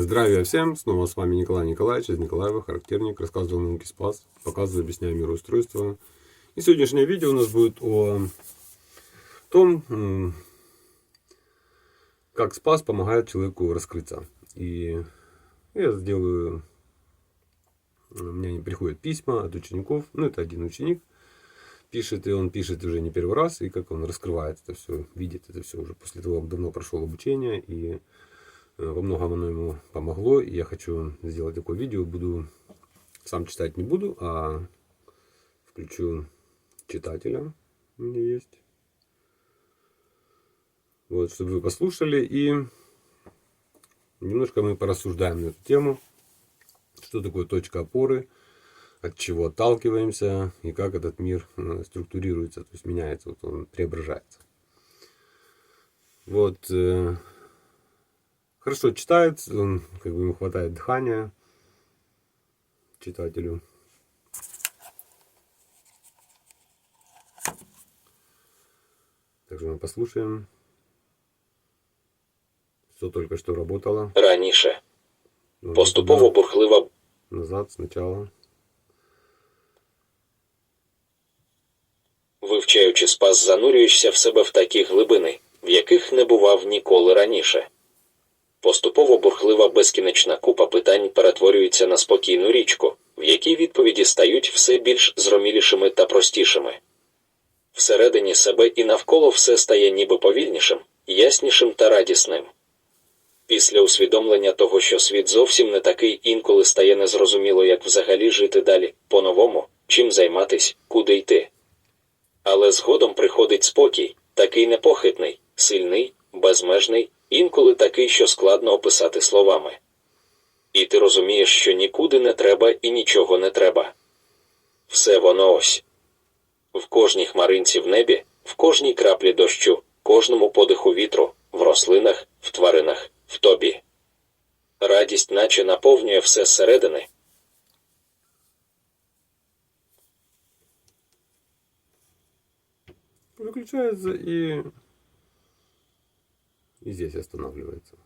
Здравия всем! Снова с вами Николай Николаевич из Николаева, характерник, рассказываю науки спас, показываю, объясняю мироустройство. И сегодняшнее видео у нас будет о том, как спас помогает человеку раскрыться. И я сделаю, у меня приходят письма от учеников, ну это один ученик, пишет, и он пишет уже не первый раз, и как он раскрывает это все, видит это все уже после того, как давно прошел обучение, и во многом оно ему помогло, и я хочу сделать такое видео, буду, сам читать не буду, а включу читателя, у меня есть, вот, чтобы вы послушали, и немножко мы порассуждаем на эту тему, что такое точка опоры, от чего отталкиваемся и как этот мир э, структурируется, то есть меняется, вот он преображается. Вот э, Хорошо читает, он, как бы ему хватает дыхания читателю. Также мы послушаем, что только что работало. раніше. Нужно Поступово туда, бурхлива назад сначала. вивчаючи спас, занурюєшся в себе в такі глибини, в яких не бував ніколи раніше. Поступово бурхлива безкінечна купа питань перетворюється на спокійну річку, в якій відповіді стають все більш зромілішими та простішими. Всередині себе і навколо все стає ніби повільнішим, яснішим та радісним. Після усвідомлення того, що світ зовсім не такий, інколи стає незрозуміло, як взагалі жити далі, по-новому, чим займатись, куди йти. Але згодом приходить спокій, такий непохитний, сильний, безмежний, інколи такий, що складно описати словами. І ти розумієш, що нікуди не треба і нічого не треба. Все воно ось. В кожній хмаринці в небі, в кожній краплі дощу, кожному подиху вітру, в рослинах, в тваринах, в тобі. Радість наче наповнює все зсередини, Выключается и, и здесь останавливается.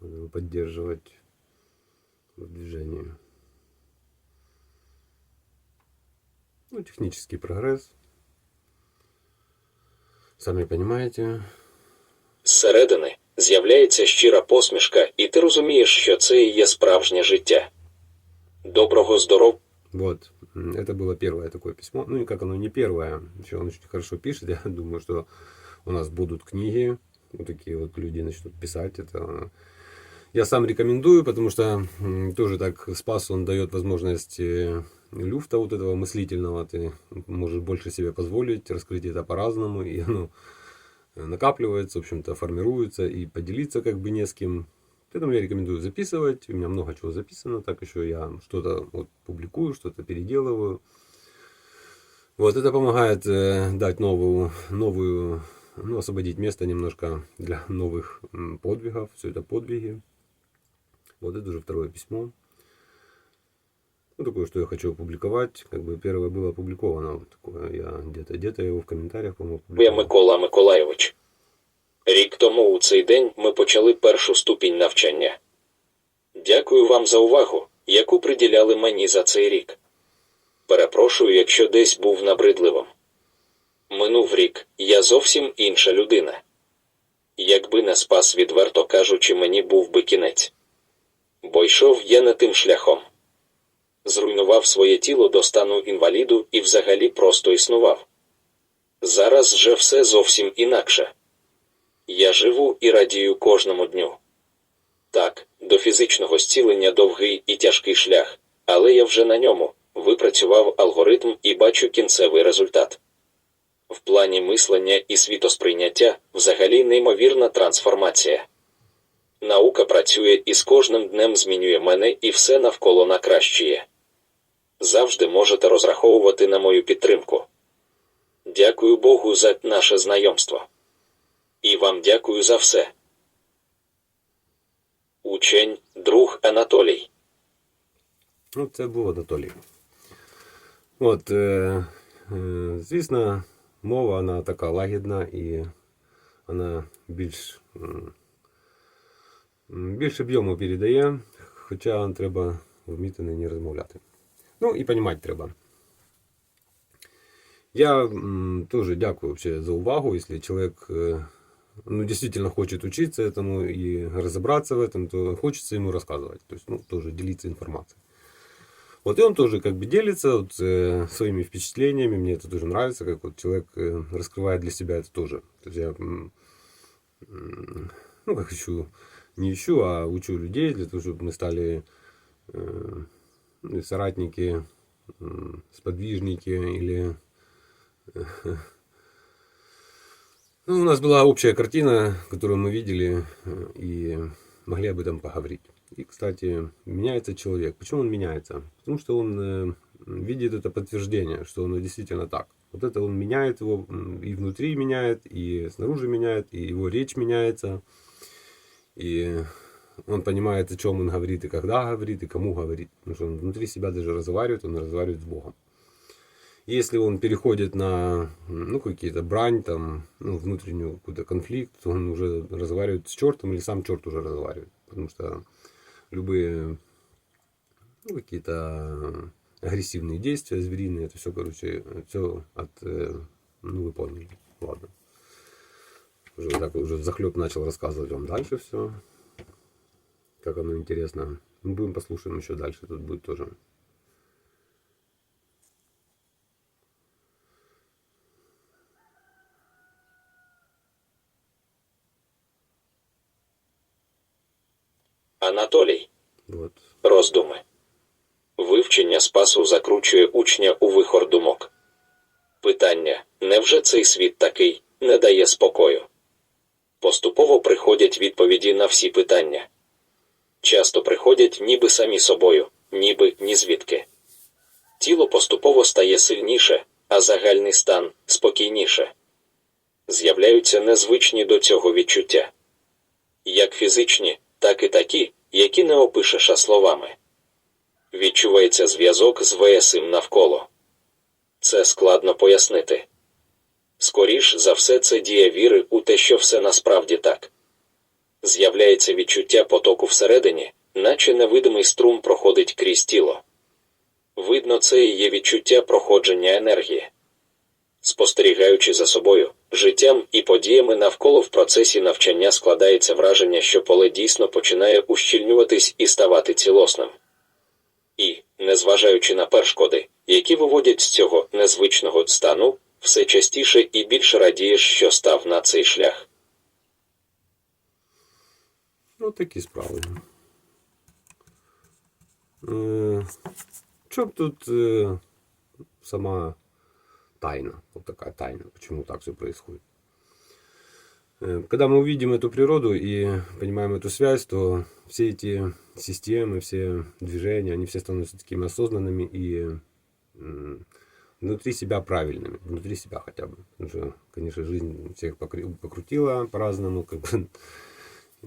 Надо его поддерживать в движении. Ну, технический прогресс. Сами понимаете. Зсередини з'являється щира посмішка, і ти розумієш, що це і є справжнє життя. Доброго здоров'я Вот, это было первое такое письмо. Ну и как оно не первое, еще он очень хорошо пишет. Я думаю, что у нас будут книги, вот такие вот люди начнут писать это. Я сам рекомендую, потому что тоже так спас он дает возможность э, люфта вот этого мыслительного. Ты можешь больше себе позволить, раскрыть это по-разному, и оно э, накапливается, в общем-то, формируется, и поделиться как бы не с кем. Поэтому я рекомендую записывать. У меня много чего записано. Так еще я что-то вот публикую, что-то переделываю. Вот это помогает э, дать новую, новую, ну, освободить место немножко для новых подвигов. Все это подвиги. Вот это уже второе письмо. Ну, такое, что я хочу опубликовать. Как бы первое было опубликовано. Такое я где-то, где-то его в комментариях, по-моему, опубликовал. Микола Миколайович. Рік тому у цей день ми почали першу ступінь навчання. Дякую вам за увагу, яку приділяли мені за цей рік. Перепрошую, якщо десь був набридливим. Минув рік, я зовсім інша людина. Якби не спас, відверто кажучи, мені був би кінець. Бо йшов я не тим шляхом. Зруйнував своє тіло до стану інваліду і взагалі просто існував. Зараз же все зовсім інакше. Я живу і радію кожному дню. Так, до фізичного зцілення довгий і тяжкий шлях, але я вже на ньому випрацював алгоритм і бачу кінцевий результат. В плані мислення і світосприйняття взагалі неймовірна трансформація. Наука працює і з кожним днем змінює мене і все навколо накращує. Завжди можете розраховувати на мою підтримку. Дякую Богу за наше знайомство. І вам дякую за все. Учень, друг Анатолій. Ну, це був Анатолій. От, е, е, звісно, мова вона така лагідна і вона більш, більш об'єму передає, хоча треба вміти на ній розмовляти. Ну і розуміти треба. Я тоже дякую за увагу. Если человек э, ну, действительно хочет учиться этому и разобраться в этом, то хочется ему рассказывать. То есть, ну, тоже делиться информацией. Вот и он тоже как бы делится вот, э, своими впечатлениями. Мне это тоже нравится, как вот человек э, раскрывает для себя это тоже. То есть я, ну, как ищу, не ищу, а учу людей для того, чтобы мы стали э, ну, соратники, м, сподвижники или ну, у нас была общая картина, которую мы видели э, и могли об этом поговорить. И, кстати, меняется человек. Почему он меняется? Потому что он э, видит это подтверждение, что оно действительно так. Вот это он меняет его, и внутри меняет, и снаружи меняет, и его речь меняется. И он понимает, о чем он говорит, и когда говорит, и кому говорит. Потому что он внутри себя даже разговаривает, он разговаривает с Богом. Если он переходит на ну, какие-то брань, там, ну, внутреннюю какой-то конфликт, то он уже разговаривает с чертом или сам черт уже разговаривает. Потому что любые ну, какие-то агрессивные действия, звериные, это все, короче, все от, э, ну, вы поняли. Ладно. Уже так уже захлеб начал рассказывать вам дальше все. Как оно интересно. Мы будем послушаем еще дальше. Тут будет тоже Анатолій. вот. Роздуми. Вивчення спасу закручує учня у вихор думок. Питання: невже цей світ такий не дає спокою? Поступово приходять відповіді на всі питання. Часто приходять ніби самі собою, ніби ні звідки. Тіло поступово стає сильніше, а загальний стан спокійніше. З'являються незвичні до цього відчуття як фізичні, так і такі, які не опишеш словами. Відчувається зв'язок з ВСим навколо. Це складно пояснити. Скоріш за все, це дія віри у те, що все насправді так. З'являється відчуття потоку всередині, наче невидимий струм проходить крізь тіло. Видно, це і є відчуття проходження енергії. Спостерігаючи за собою, життям і подіями навколо в процесі навчання складається враження, що поле дійсно починає ущільнюватись і ставати цілосним. І, незважаючи на перешкоди, які виводять з цього незвичного стану, все частіше і більше радієш, що став на цей шлях. Ну, такі справи. Е, Чому тут е, сама тайна? Вот такая тайна. Почему так все происходит? Э, Когда мы увидим эту природу и понимаем эту связь, то все эти системы, все движения, они все становятся такими осознанными и внутри себя правильными, внутри себя хотя бы. Потому что, конечно, жизнь всех покру- покрутила по-разному, как бы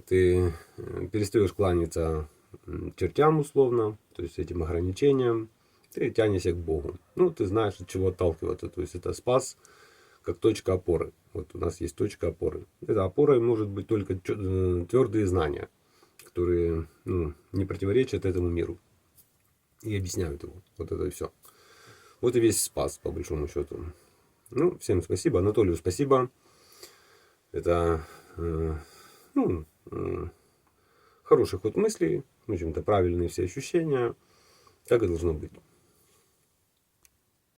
ты э, перестаешь кланяться чертям условно, то есть этим ограничениям, ты тянешься к Богу. Ну, ты знаешь, от чего отталкиваться. То есть это спас как точка опоры. Вот у нас есть точка опоры. Эта опорой может быть только э, твердые знания, которые ну, не противоречат этому миру и объясняют его. Вот это и все. Вот и весь спас, по большому счету. Ну, всем спасибо. Анатолию спасибо. Это э, ну, э, хороший ход мыслей, в общем-то, правильные все ощущения, как и должно быть.